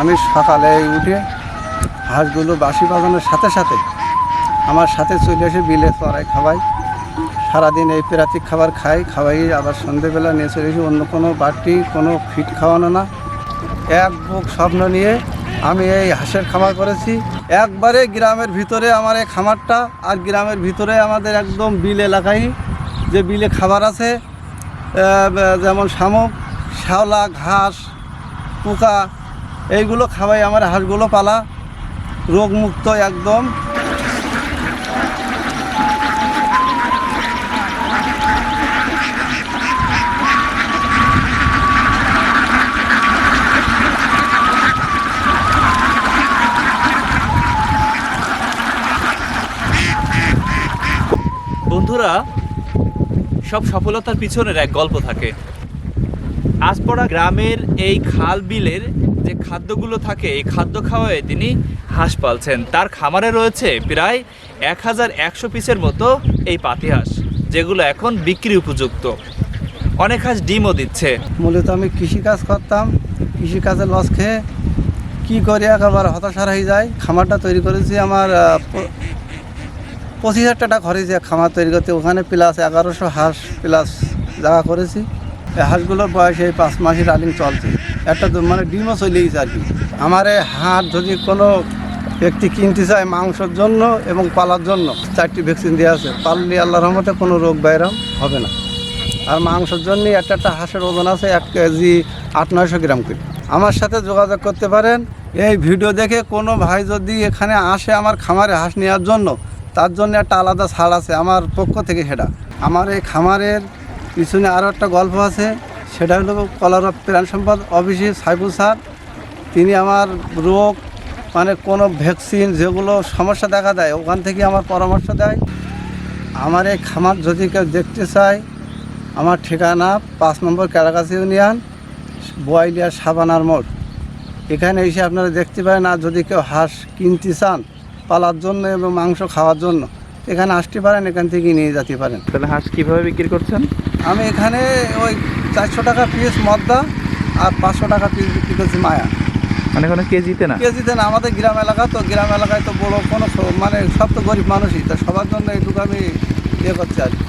আমি সকালে উঠে হাঁসগুলো বাসি বাজানোর সাথে সাথে আমার সাথে চলে এসে বিলে চড়াই খাওয়াই। সারাদিন এই প্রাতিক খাবার খাই, খাওয়াই, আবার সন্ধেবেলা নিয়ে চলে এসে অন্য কোনো বাড়তি কোনো ফিট খাওয়ানো না। এক বুক স্বপ্ন নিয়ে আমি এই হাঁসের খামার করেছি। একবারে গ্রামের ভিতরে আমার এই খামারটা আর গ্রামের ভিতরে আমাদের একদম বিল এলাকায় যে বিলে খাবার আছে যেমন শামুক, শ্যাওলা, ঘাস, পোকা এইগুলো খাওয়াই আমার হাঁসগুলো পালা রোগমুক্ত একদম। বন্ধুরা সব সফলতার পিছনের এক গল্প থাকে। আজপড়া গ্রামের এই খাল বিলের যে খাদ্যগুলো থাকে, এই খাদ্য খাওয়ায় তিনি হাঁস পালছেন। তার খামারে রয়েছে প্রায় এক হাজার একশো পিসের মতো এই পাতি হাঁস, যেগুলো এখন বিক্রি উপযুক্ত। অনেক হাঁস ডিমও দিচ্ছে। মূলত আমি কৃষিকাজ করতাম, কৃষিকাজে লস খেয়ে কী করি একেবারে হতাশার হয়ে যায়, খামারটা তৈরি করেছি আমার পঁচিশ হাজার টাকা খরচ খামার তৈরি করতে। ওখানে প্লাস এগারোশো হাঁস প্লাস জায়গা করেছি। হাঁসগুলোর বয়স এই পাঁচ মাসের রানিং চলছে। একটা মানে ডিমও চলে গেছে আর কি। আমার এই হাঁস যদি কোনো ব্যক্তি কিনতে চায় মাংসের জন্য এবং পালার জন্য, চারটি ভ্যাকসিন দেওয়া আছে, পাললে আল্লাহ রহমতে কোনো রোগ ব্যায়াম হবে না। আর মাংসের জন্য একটা একটা হাঁসের ওজন আছে এক কেজি আট নয়শো গ্রাম করে। আমার সাথে যোগাযোগ করতে পারেন। এই ভিডিও দেখে কোনো ভাই যদি এখানে আসে আমার খামারে হাঁস নেওয়ার জন্য, তার জন্য একটা আলাদা ছাড় আছে আমার পক্ষ থেকে সেটা। আমার এই খামারের পিছনে আরও একটা গল্প আছে, সেটা হলো কলার প্রাণ সম্পদ অফিসে সাইফুল স্যার। তিনি আমার রোগ মানে কোনো ভ্যাকসিন যেগুলো সমস্যা দেখা দেয়, ওখান থেকে আমার পরামর্শ দেয়। আমার এই খামার যদি কেউ দেখতে চায়, আমার ঠিকানা পাঁচ নম্বর ক্যারাকাছি ইউনিয়ন, বোয়াইলিয়া সাবানার মোড়। এখানে এসে আপনারা দেখতে পারেন, আর যদি কেউ হাঁস কিনতে চান পালার জন্য এবং মাংস খাওয়ার জন্য। এখানে আসতে পারেন এখান থেকে নিয়ে যেতে পারেন। তাহলে হাঁস কীভাবে বিক্রি করছেন? আমি এখানে ওই চারশো টাকা পিস মদ্দা আর পাঁচশো টাকা পিস বিক্রি করছি মায়া। মানে কোনো কেজিতে না? কেজিতে না আমাদের গ্রাম এলাকা তো গ্রাম এলাকায় তো বড় কোনো মানে সব তো গরিব মানুষই তা সবার জন্য এইটুকু আমি ইয়ে করছি আর কি।